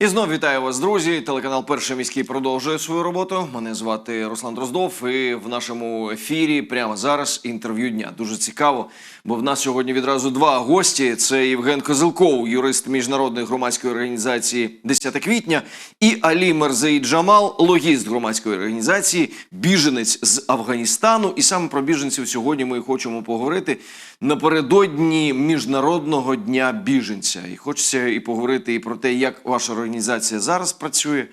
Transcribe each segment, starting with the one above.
І знов вітаю вас, друзі. Телеканал Перший міський продовжує свою роботу. Мене звати Руслан Дроздов. І в нашому ефірі прямо зараз інтерв'ю дня. Дуже цікаво, бо в нас сьогодні відразу два гості: це Євген Козилков, юрист міжнародної громадської організації 10 квітня, і Алі Мерзеї Джамал, логіст громадської організації, біженець з Афганістану. І саме про біженців сьогодні ми хочемо поговорити напередодні міжнародного дня біженця. І хочеться і поговорити і про те, як ваша організація зараз працює,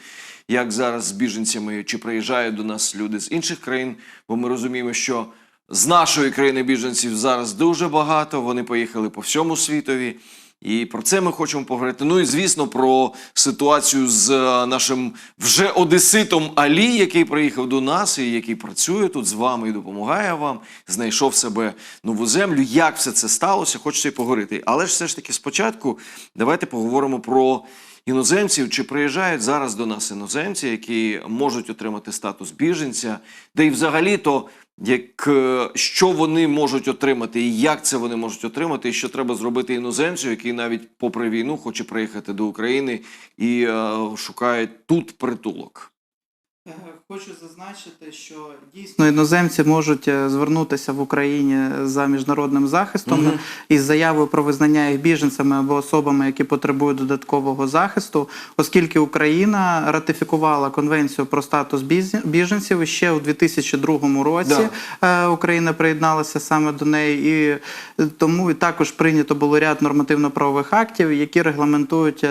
як зараз з біженцями чи приїжджають до нас люди з інших країн, бо ми розуміємо, що з нашої країни біженців зараз дуже багато. Вони поїхали по всьому світові. І про це ми хочемо поговорити. Ну і звісно, про ситуацію з е, нашим вже одеситом Алі, який приїхав до нас і який працює тут з вами і допомагає вам, знайшов себе нову землю. Як все це сталося? Хочеться і поговорити. Але ж все ж таки, спочатку, давайте поговоримо про іноземців. Чи приїжджають зараз до нас іноземці, які можуть отримати статус біженця, де і взагалі то. Як е, що вони можуть отримати, і як це вони можуть отримати, і що треба зробити іноземцю, який навіть попри війну хоче приїхати до України і е, шукає тут притулок. Е, Хочу зазначити, що дійсно іноземці можуть е, звернутися в Україні за міжнародним захистом Мгм. із заявою про визнання їх біженцями або особами, які потребують додаткового захисту, оскільки Україна ратифікувала конвенцію про статус біженців і ще у 2002 році. е, Україна приєдналася саме до неї, і тому і також прийнято було ряд нормативно-правових актів, які регламентують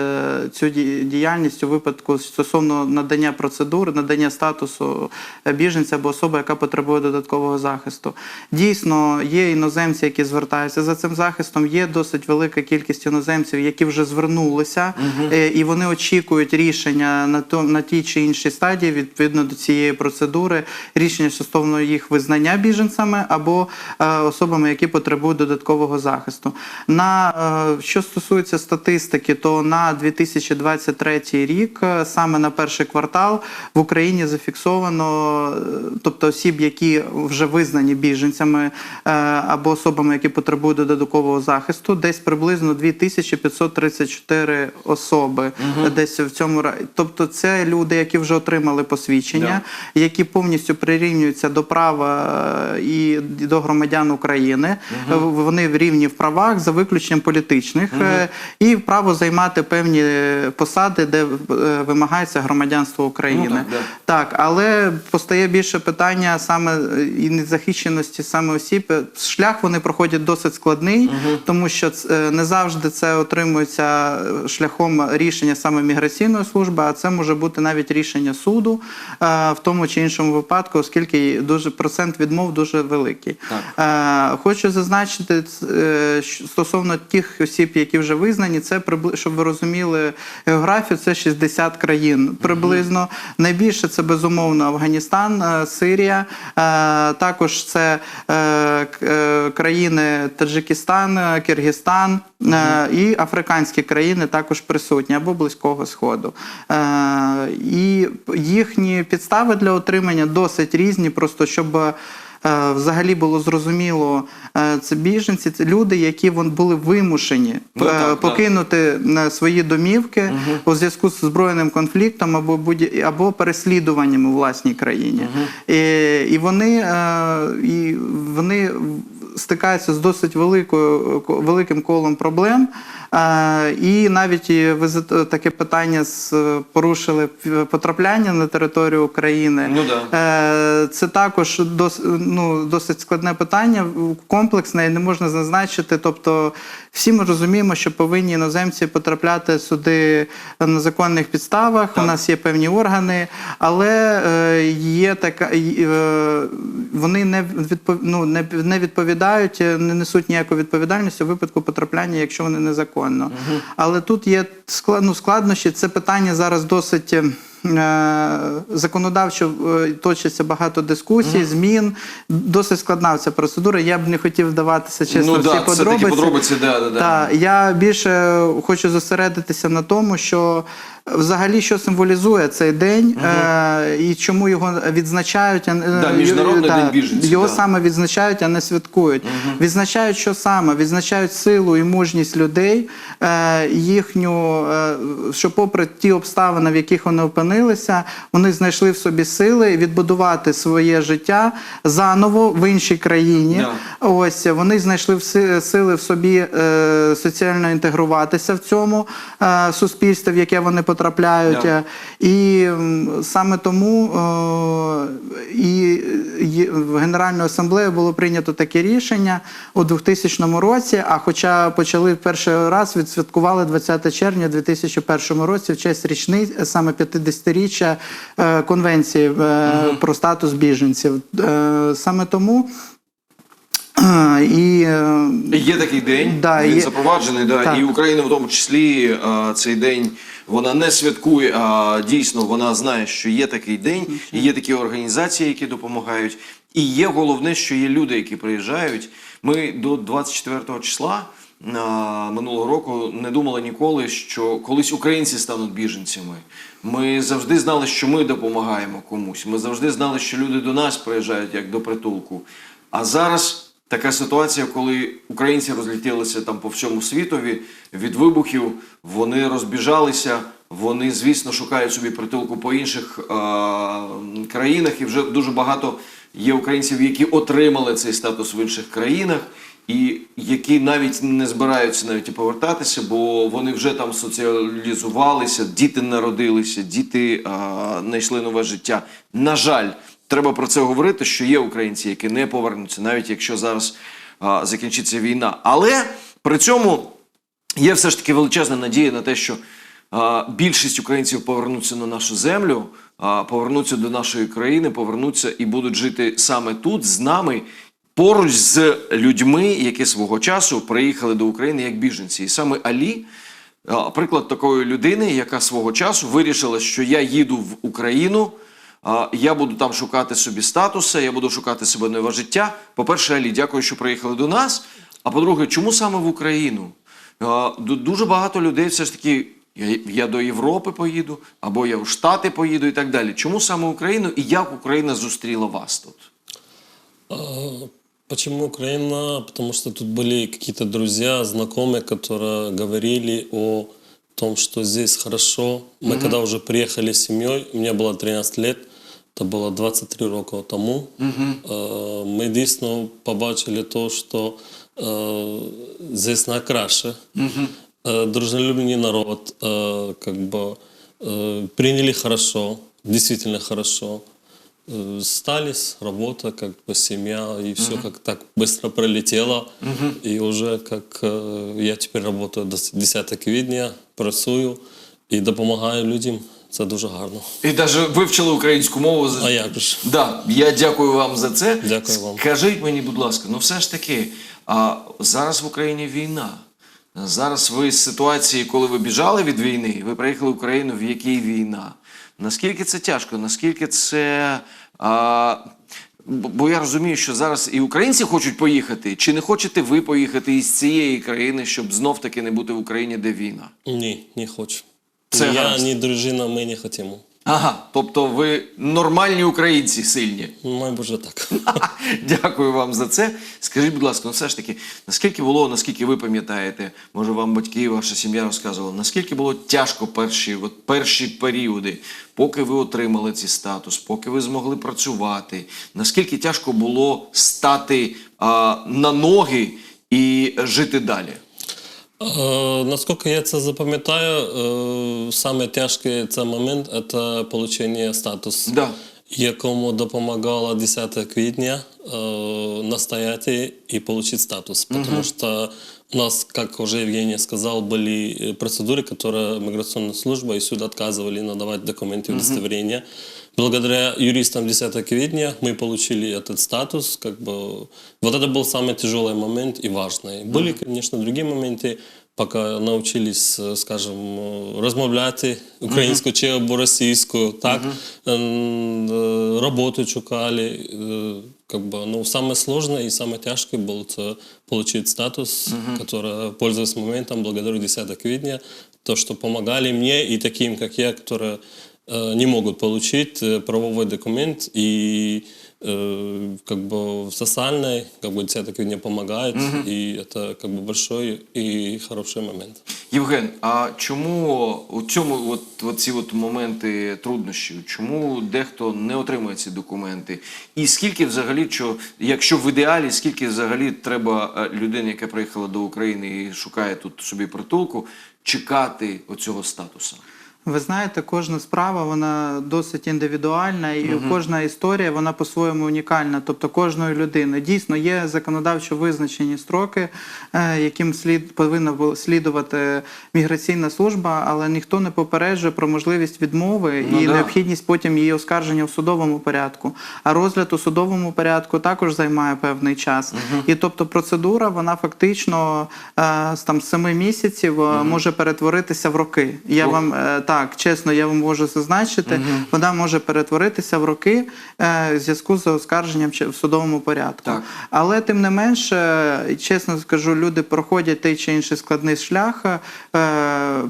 цю діяльність у випадку стосовно надання процедури, надання статусу е, біженця або особи, яка потребує додаткового захисту. Дійсно, є іноземці, які звертаються за цим захистом. Є досить велика кількість іноземців, які вже звернулися, е, і вони очікують рішення на то на тій чи іншій стадії відповідно до цієї процедури, рішення стосовно їх визнання біженцями або е, особами, які потребують додаткового захисту. На е, що стосується статистики, то на 2023 рік, е, саме на перший квартал, в Україні зафіксовано, е, тобто осіб, які вже визнані біженцями е, або особами, які потребують додаткового захисту, десь приблизно 2534 особи. Десь в цьому тобто, це люди, які вже отримали посвідчення, які повністю прирівнюються до права е, і до громадян України. Е, Вони в рівні в правах за виключенням політичних е, і право займати певні посади, де вимагається громадянство України. Ну, так, да. Так, але постає більше питання саме е, і незахищеності саме осіб. Е, Шлях вони проходять досить складний, тому що е, не завжди це отримується шляхом рішення саме міграційної служби, а це може бути навіть рішення суду в тому чи іншому випадку, оскільки дуже процент відмов дуже великий. Е, Хочу зазначити стосовно тих осіб, які вже визнані, це щоб ви розуміли географію, це 60 країн приблизно. Найбільше це безумовно Афганістан, е, Сирія. Е, Також це е, країни Таджикистан, Киргизстан і африканські країни також присутні або Близького Сходу. І їхні підстави для отримання досить різні, просто щоб. Е, Взагалі було зрозуміло, е, це біженці, це люди, які були вимушені Ну, е, так, так. покинути е, свої домівки у зв'язку з збройним конфліктом або будь або переслідуванням у власній країні. І, і вони і вони стикаються з досить великою великим колом проблем. Е, І навіть ви за- таке питання з порушили потрапляння на територію України. Ну да. Е, Це також дос, ну, досить складне питання, комплексне і не можна зазначити. Тобто, всі ми розуміємо, що повинні іноземці потрапляти сюди на законних підставах. У нас є певні органи, але е, є така е, вони не відпов, ну, не, відповідають, е, не несуть ніякої відповідальності у випадку потрапляння, якщо вони незаконно. Але тут є ну, складнощі. Це питання зараз досить. е, Законодавчо е, точиться багато дискусій, змін. Досить складна ця процедура. Я б не хотів вдаватися чесно ну в ці да, подробиці. подробиці, да, да, да. Та, я більше хочу зосередитися на тому, що Взагалі, що символізує цей день е, і чому його відзначають? а не- Да, Міжнародний день біженців, Його да. саме відзначають, а не святкують. Відзначають, що саме? Відзначають силу і мужність людей, е, їхню, е, що попри ті обставини, в яких вони опинилися, вони знайшли в собі сили відбудувати своє життя заново в іншій країні. Да. Ось вони знайшли сили в собі е, соціально інтегруватися в цьому е, суспільстві, в яке вони потрапляють. Е, І саме тому е, і, в Генеральну асамблею було прийнято таке рішення у 2000 році. А хоча почали перший раз відсвяткували 20 червня 2001 році в честь річниць саме 50-річчя е, конвенції е, про статус біженців. Е, Саме тому. е, І е, Є такий день, Да, він є- запроваджений, да, Так. і Україна в тому числі цей день вона не святкує, а дійсно вона знає, що є такий день, і є такі організації, які допомагають. І є головне, що є люди, які приїжджають. Ми до 24 числа минулого року не думали ніколи, що колись українці стануть біженцями. Ми завжди знали, що ми допомагаємо комусь. Ми завжди знали, що люди до нас приїжджають як до притулку. А зараз така ситуація, коли українці розлетілися там по всьому світові від вибухів, вони розбіжалися. Вони, звісно, шукають собі притулку по інших е- країнах, і вже дуже багато є українців, які отримали цей статус в інших країнах, і які навіть не збираються навіть і повертатися, бо вони вже там соціалізувалися, діти народилися, діти знайшли нове життя. На жаль, треба про це говорити, що є українці, які не повернуться, навіть якщо зараз а, закінчиться війна. Але при цьому є все ж таки величезна надія на те, що а, більшість українців повернуться на нашу землю, а, повернуться до нашої країни, повернуться і будуть жити саме тут з нами. Поруч з людьми, які свого часу приїхали до України як біженці, і саме Алі приклад такої людини, яка свого часу вирішила, що я їду в Україну, я буду там шукати собі статуси, я буду шукати себе нове життя. По-перше, Алі, дякую, що приїхали до нас. А по-друге, чому саме в Україну? А, ду- Дуже багато людей все ж таки. Я, я до Європи поїду, або я в Штати поїду і так далі. Чому саме Україну і як Україна зустріла вас тут? А, Почему Украина? Потому что тут были какие-то друзья, знакомые, которые говорили о том, что здесь хорошо. Мы когда уже приехали с семьей, мне было 13 лет, это было 23 роки тому. Е, Ми дійсно побачили то, що е, здесь на краще. Е, Дружелюбний народ, е, как бы, е, приняли хорошо, действительно хорошо. Э, Стались, работа, как бы семья, и все как так быстро пролетело. И уже как э, я теперь работаю до 10 квітня, працюю і допомагаю людям. Це дуже гарно. І навіть вивчили українську мову. А як ж? Да, я дякую вам за це. Дякую вам. Скажіть мені, будь ласка, ну все ж таки, а зараз в Україні війна. Зараз ви з ситуації, коли ви біжали від війни, ви приїхали в Україну, в якій війна. Наскільки це тяжко? Наскільки це. А, бо я розумію, що зараз і українці хочуть поїхати. Чи не хочете ви поїхати із цієї країни, щоб знов таки не бути в Україні, де війна? Ні, не хочу. Це я, гаразд. ні дружина, ми не хочемо. Ага, тобто ви нормальні українці сильні. Вже так. Дякую вам за це. Скажіть, будь ласка, ну все ж таки, наскільки було, наскільки ви пам'ятаєте, може вам батьки, ваша сім'я розказувала, наскільки було тяжко перші, от перші періоди, поки ви отримали цей статус, поки ви змогли працювати, наскільки тяжко було стати а, на ноги і жити далі? Е, Наскільки я це запам'ятаю, е, саме тяжкий це момент це отримання статусу. Да. якому допомагала 10 квітня э, настоять и получить статус. Потому что у нас, как уже Евгений сказал, были э, процедуры, которые миграционная служба и суд отказывали надавать документы удостоверения. Благодаря юристам 10 квитня мы получили этот статус. Как бы, вот это был самый тяжелый момент и важный. Были, конечно, другие моменты, поки навчились, е, скажем, е, розмовляти українською чи або російською, так, ем, е, роботу шукали. е, Как бы, ну, самое сложное и самое тяжкое было это получить статус, который, пользуясь моментом, благодаря 10 квитня, то, что помогали мне и таким, как я, которые э, не могут получить э, правовой документ и э, как бы в социальной, как бы те таки мне помогают, и это как бы большой и хороший момент. Євген, а чому у цьому от, от ці от моменти труднощів? Чому дехто не отримує ці документи? І скільки взагалі, що, якщо в ідеалі, скільки взагалі треба е, людині, яка приїхала до України і шукає тут собі притулку, чекати оцього статусу? Ви знаєте, кожна справа вона досить індивідуальна, і кожна історія вона по-своєму унікальна. Тобто кожної людини дійсно є законодавчо визначені строки, е, яким слід повинна слідувати міграційна служба, але ніхто не попереджує про можливість відмови Ну і да. необхідність потім її оскарження в судовому порядку. А розгляд у судовому порядку також займає певний час. І тобто процедура вона фактично е, з там семи місяців е, може перетворитися в роки. Я Ох. вам е, так чесно, я вам можу зазначити, вона може перетворитися в роки е, в зв'язку з оскарженням в судовому порядку. Так. Але тим не менш, е, чесно скажу, люди проходять той чи інший складний шлях. Е,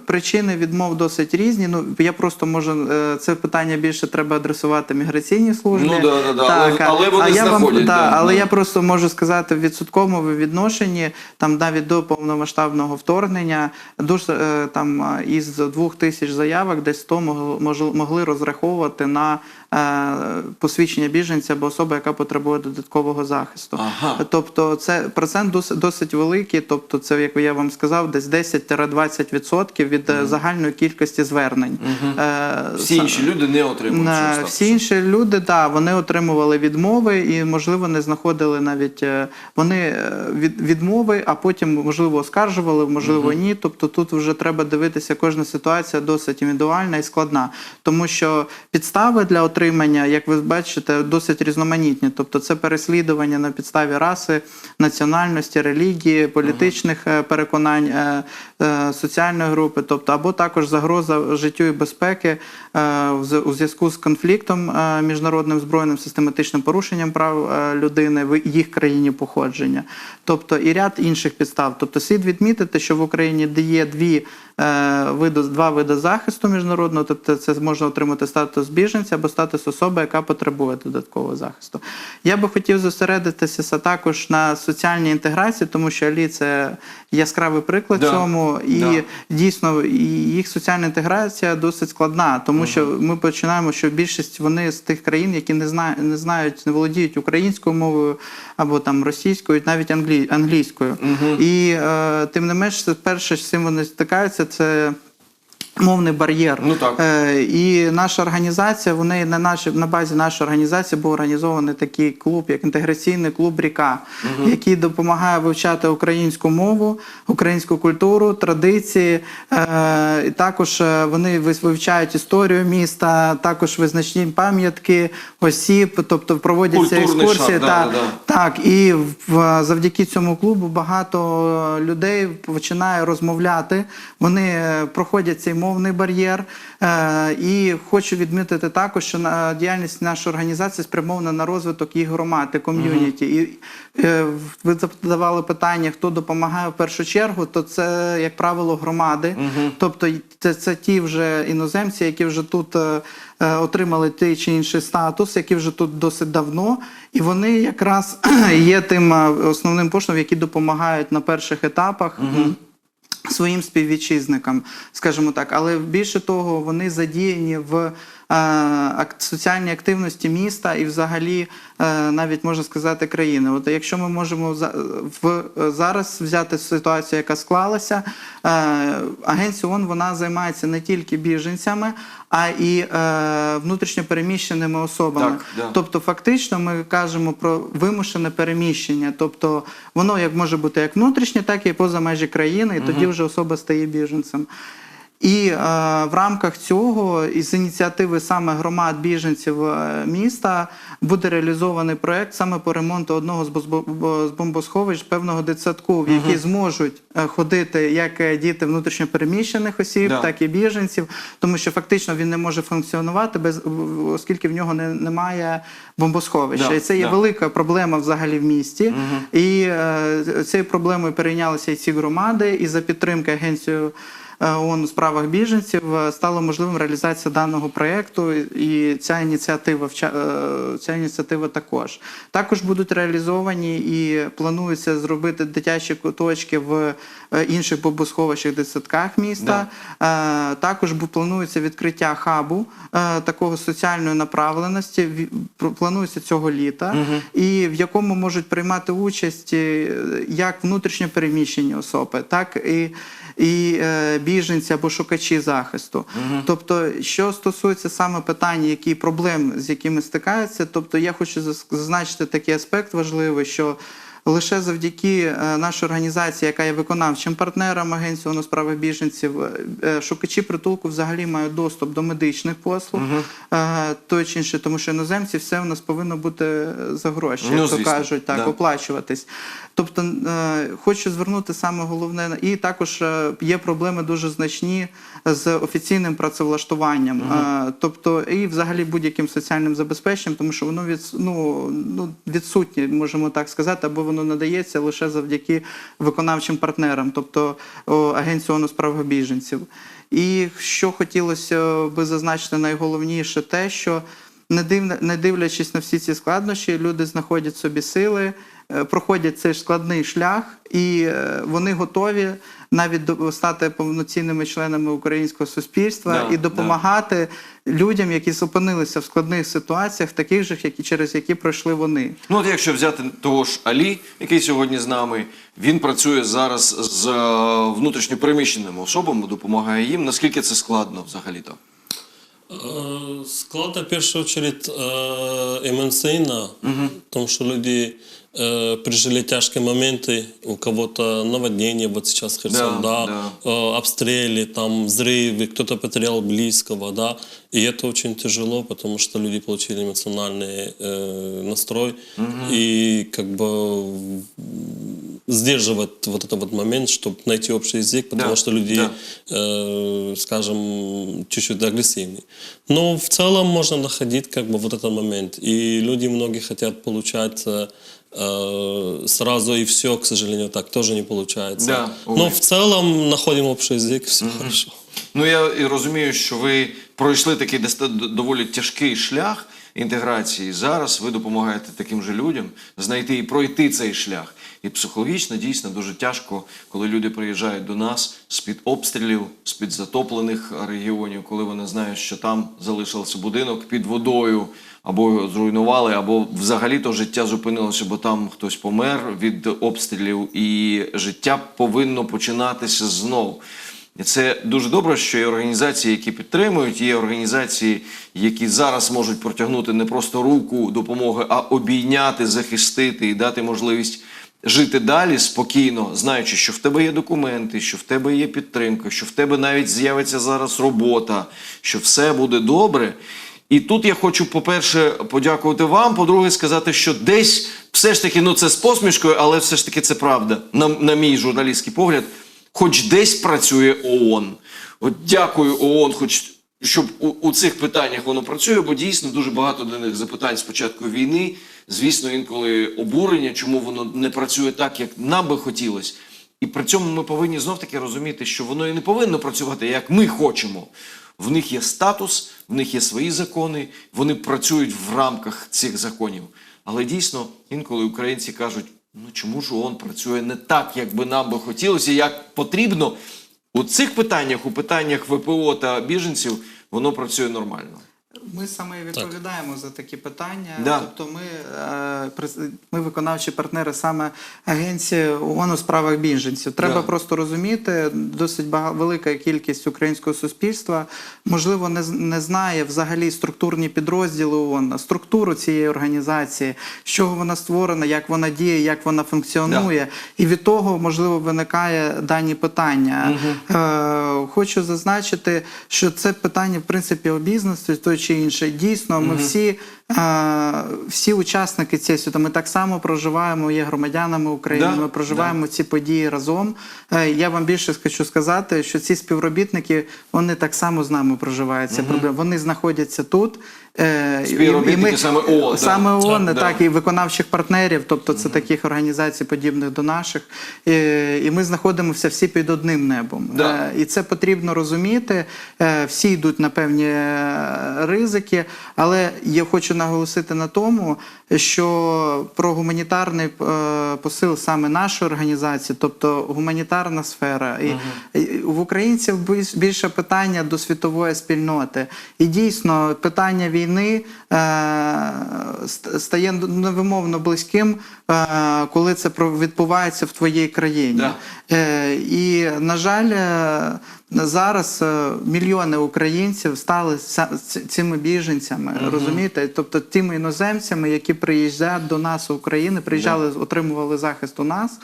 Причини відмов досить різні. Ну я просто можу е, це питання більше треба адресувати міграційній службі. Ну, да, да, да. Але- але вони а я вам, знаходять, да, да, але да. я просто можу сказати в відсотковому відношенні, там навіть до повномасштабного вторгнення, дуже е, там із двох тисяч заявок, десь 100 могли, розраховувати на посвідчення біженця або особи, яка потребує додаткового захисту. Ага. Тобто це процент досить, досить великий. Тобто, це як я вам сказав, десь 10-20% від е, загальної кількості звернень. Е, Всі інші люди не отримують Е, статусу. Всі інші люди, да, вони отримували відмови і, можливо, не знаходили навіть е, вони е, від, відмови, а потім, можливо, оскаржували, можливо, ні. Тобто тут вже треба дивитися, кожна ситуація досить індивідуальна і складна, тому що підстави для отримання, як ви бачите, досить різноманітні. Тобто, це переслідування на підставі раси, національності, релігії, політичних е, переконань, е, е, соціальної групи, тобто або також загроза життю і безпеки у зв'язку з конфліктом міжнародним збройним систематичним порушенням прав людини в їх країні походження, тобто і ряд інших підстав. Тобто слід відмітити, що в Україні є дві е, види, два види захисту міжнародного, тобто це можна отримати статус біженця або статус особи, яка потребує додаткового захисту. Я би хотів зосередитися також на соціальній інтеграції, тому що Алі це яскравий приклад Да. цьому, і Да. дійсно їх соціальна інтеграція досить складна, тому що ми починаємо, що більшість вони з тих країн, які не знають, не знають, не володіють українською мовою або там російською, навіть англі, англійською. І е, тим не менш, перше, з чим вони стикаються, це. Мовний бар'єр. Ну, так. Е, і наша організація, вони на наші на базі нашої організації був організований такий клуб, як інтеграційний клуб Ріка, який допомагає вивчати українську мову, українську культуру, традиції. Е, і також е, вони вивчають історію міста, також визначні пам'ятки осіб, тобто проводяться Культурний екскурсії. шар, та, да, да. так, і в, завдяки цьому клубу багато людей починає розмовляти. Вони е, проходять цей мовний бар'єр. Е, і хочу відмітити також, що на діяльність нашої організації спрямована на розвиток їх громади, ком'юніті. І ви задавали питання, хто допомагає в першу чергу, то це, як правило, громади. Тобто це, це ті вже іноземці, які вже тут. е, е, Отримали той чи інший статус, які вже тут досить давно, і вони якраз є тим основним поштовхом, які допомагають на перших етапах своїм співвітчизникам, скажімо так. Але більше того, вони задіяні в соціальній активності міста і взагалі е, навіть можна сказати країни. От якщо ми можемо в зараз взяти ситуацію, яка склалася, е, агенція ООН вона займається не тільки біженцями, а і е, внутрішньопереміщеними особами. Так, да. Тобто, фактично, ми кажемо про вимушене переміщення. Тобто, воно як може бути як внутрішнє, так і поза межі країни, і тоді вже особа стає біженцем. І е, в рамках цього, із ініціативи саме громад біженців е, міста, буде реалізований проект саме по ремонту одного з бо- з бомбосховищ певного дитсадку, в який зможуть е, ходити як е, діти внутрішньопереміщених осіб, Да. так і біженців, тому що фактично він не може функціонувати без оскільки в нього не, немає бомбосховища. Да, І це є да. велика проблема взагалі в місті. І е, цією проблемою перейнялися і ці громади, і за підтримки агенцією е, ООН у справах біженців е, стало можливим реалізація даного проєкту, і ця ініціатива е, ця ініціатива також. Також будуть реалізовані і планується зробити дитячі куточки в е, інших бомбосховищах дитсадках міста. Е, Також планується відкриття хабу е, такого соціальної направленості. Планується цього літа, і в якому можуть приймати участь е, як внутрішньо переміщені особи, так і, і е, біженці або шукачі захисту. Тобто, що стосується саме питання, які проблем, з якими стикаються, тобто я хочу заз- зазначити такий аспект важливий, що Лише завдяки е, нашій організації, яка є виконавчим партнером Агенції ООН у справах біженців, е, е, шукачі притулку взагалі мають доступ до медичних послуг, е, той чи інший, тому що іноземці все в нас повинно бути за гроші, Ну, як то кажуть, так да. оплачуватись. Тобто хочу звернути саме головне, і також є проблеми дуже значні з офіційним працевлаштуванням, Е, тобто і взагалі будь-яким соціальним забезпеченням, тому що воно від, ну, ну, відсутнє, можемо так сказати, або воно надається лише завдяки виконавчим партнерам, тобто Агенцію ООН у справах біженців. І що хотілося би зазначити найголовніше, те, що не дивлячись на всі ці складнощі, люди знаходять собі сили, е, проходять цей складний шлях, і е, вони готові навіть до- стати повноцінними членами українського суспільства Да, і допомагати людям, які опинилися в складних ситуаціях, таких же, які через які пройшли вони. Ну, от якщо взяти того ж Алі, який сьогодні з нами, він працює зараз з е, внутрішньопереміщеними особами, допомагає їм. Наскільки це складно взагалі-то? Э, Склад, в першу очередь, э, емоційно, тому що люди э, пережили тяжкі моменти, у кого-то наводнение, вот сейчас Херсон, Да, да, да. э, обстрелы, там взрывы, кто-то потерял близкого, да, и это очень тяжело, потому что люди получили эмоциональный э, настрой, и как бы сдерживать вот этот вот момент, чтобы найти общий язык, потому Да, что люди, да. э, скажем, чуть-чуть агрессивнее. Но в целом можно находить как бы вот этот момент. И люди многие хотят получать э, э, сразу и все, к сожалению, так тоже не получается. Да, увы. Но в целом находим общий язык, все хорошо. Ну я і розумію, що ви пройшли такий доста- доволі тяжкий шлях інтеграції. Зараз ви допомагаєте таким же людям знайти і пройти цей шлях. І психологічно дійсно дуже тяжко, коли люди приїжджають до нас з-під обстрілів, з-під затоплених регіонів, коли вони знають, що там залишився будинок під водою, або зруйнували, або взагалі то життя зупинилося, бо там хтось помер від обстрілів, і життя повинно починатися знову. І це дуже добре, що є організації, які підтримують, є організації, які зараз можуть протягнути не просто руку допомоги, а обійняти, захистити і дати можливість жити далі спокійно, знаючи, що в тебе є документи, що в тебе є підтримка, що в тебе навіть з'явиться зараз робота, що все буде добре. І тут я хочу, по-перше, подякувати вам. По-друге, сказати, що десь все ж таки, ну це з посмішкою, але все ж таки це правда, на, на мій журналістський погляд хоч десь працює ООН. От дякую ООН, хоч щоб у, у цих питаннях воно працює, бо дійсно дуже багато до них запитань з початку війни. Звісно, інколи обурення, чому воно не працює так, як нам би хотілося. І при цьому ми повинні знов таки розуміти, що воно і не повинно працювати, як ми хочемо. В них є статус, в них є свої закони, вони працюють в рамках цих законів. Але дійсно, інколи українці кажуть: ну чому ж ООН працює не так, як би нам би хотілося, як потрібно. У цих питаннях, у питаннях ВПО та біженців, воно працює нормально. Ми саме і відповідаємо за такі питання. Да. Тобто, ми, е, ми виконавчі партнери саме агенції ООН у справах біженців. Треба Да. просто розуміти, досить бага- велика кількість українського суспільства можливо не, не знає взагалі структурні підрозділи ООН, структуру цієї організації, з чого вона створена, як вона діє, як вона функціонує. І від того можливо виникає дані питання. Е, хочу зазначити, що це питання, в принципі, обізнаності той чи інше. Дійсно, ми всі всі учасники цієї свята, ми так само проживаємо, є громадянами України, Да, ми проживаємо ці події разом. Е, Я вам більше хочу сказати, що ці співробітники вони так само з нами проживають. Ці проблеми. Вони знаходяться тут. е, і- ми- саме ООН, да. Саме ООН, Так, так, да. і виконавчих партнерів, тобто це таких організацій, подібних до наших. І, і ми знаходимося всі під одним небом. Да. Е, І це потрібно розуміти. Всі йдуть на певні ризики, але я хочу наголосити на тому, що про гуманітарний е, посил саме нашої організації, тобто гуманітарна сфера, і, і в українців більше питання до світової спільноти. І дійсно питання війни е, стає невимовно близьким, е, коли це відбувається в твоїй країні. Да. І, на жаль, зараз е, мільйони українців стали цими біженцями, розумієте? Тобто тими іноземцями, які приїжджають до нас в Україну, приїжджали, отримували захист у нас.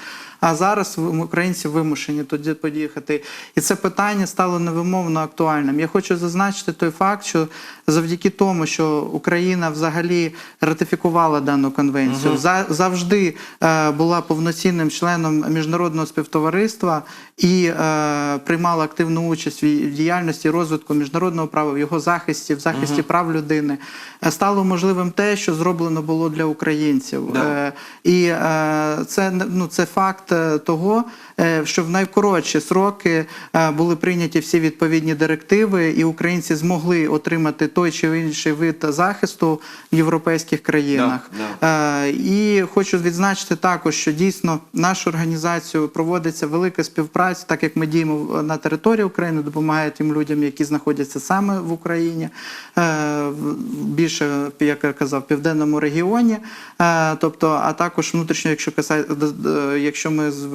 А зараз українці вимушені туди поїхати. І це питання стало невимовно актуальним. Я хочу зазначити той факт, що завдяки тому, що Україна взагалі ратифікувала дану конвенцію, за- завжди е, була повноцінним членом міжнародного співтовариства і е, приймала активну участь в діяльності розвитку міжнародного права, в його захисті, в захисті прав людини, е, стало можливим те, що зроблено було для українців. Да. Е, і е, це ну це факт того, е, що в найкоротші сроки е, були прийняті всі відповідні директиви, і українці змогли отримати той чи інший вид захисту в європейських країнах. Да, Е, І хочу відзначити також, що дійсно нашу організацію проводиться велика співпраця, так як ми діємо на території України, допомагає тим людям, які знаходяться саме в Україні, е, більше, як я казав, в південному регіоні. Е, Тобто, а також внутрішньо, якщо якщо ми з-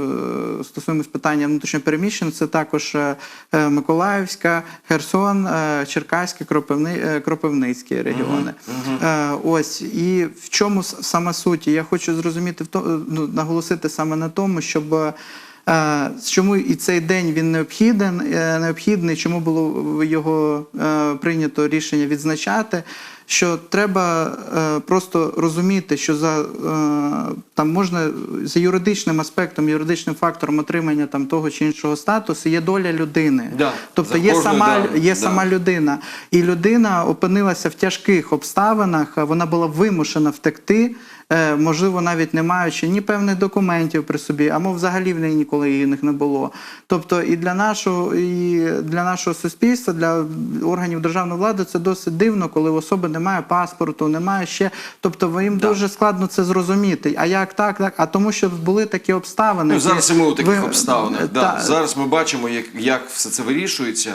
е, стосуємось питання внутрішньопереміщень, це також е, е, Миколаївська, Херсон, Черкаська, Черкаський, Кропивницький регіони. Е, Ось і в чому сама суть? Я хочу зрозуміти ну, наголосити саме на тому, щоб. Е, Е, Чому і цей день він необхіден, е, необхідний, чому було його е, прийнято рішення відзначати? Що треба е, просто розуміти, що за е, там можна за юридичним аспектом, юридичним фактором отримання там того чи іншого статусу є доля людини. Да, Тобто є кожною, сама да, є да. сама людина, і людина опинилася в тяжких обставинах. Вона була вимушена втекти. Е, Можливо, навіть не маючи ні певних документів при собі, або взагалі в неї ніколи їх не було. Тобто, і для нашого, і для нашого суспільства, для органів державної влади, це досить дивно, коли у особи немає паспорту, немає ще. Тобто, їм дуже складно це зрозуміти. А як так, так? А тому, що були такі обставини. Ну, зараз і ми у таких ви- обставинах. Да. та- Зараз ми бачимо, як, як все це вирішується.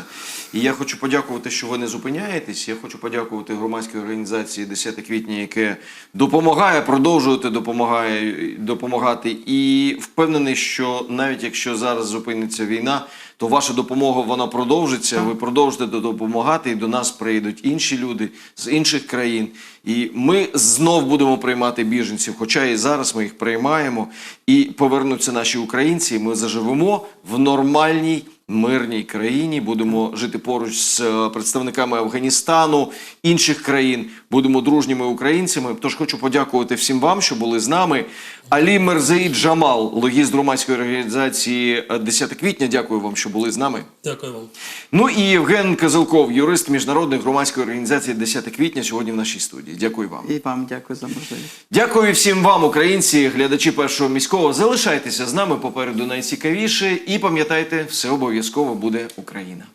І я хочу подякувати, що ви не зупиняєтесь. Я хочу подякувати громадській організації 10 квітня, яке допомагає, продовжувати допомагає, допомагати. І впевнений, що навіть якщо зараз зупиниться війна, то ваша допомога вона продовжиться. Ви продовжите допомагати, і до нас прийдуть інші люди з інших країн. І ми знов будемо приймати біженців, хоча і зараз ми їх приймаємо. І повернуться наші українці. і Ми заживемо в нормальній. Мирній країні будемо жити поруч з е, представниками Афганістану, інших країн, будемо дружніми українцями. Тож хочу подякувати всім вам, що були з нами. Алі Мерзеї Джамал, логіст громадської організації е, 10 квітня. Дякую вам, що були з нами. Дякую вам. Ну і Євген Козелков, юрист міжнародної громадської організації 10 квітня, сьогодні в нашій студії. Дякую вам. І вам дякую за можливість. Дякую всім вам, українці, глядачі першого міського. Залишайтеся з нами попереду найцікавіше і пам'ятайте, все обов'язково буде Україна.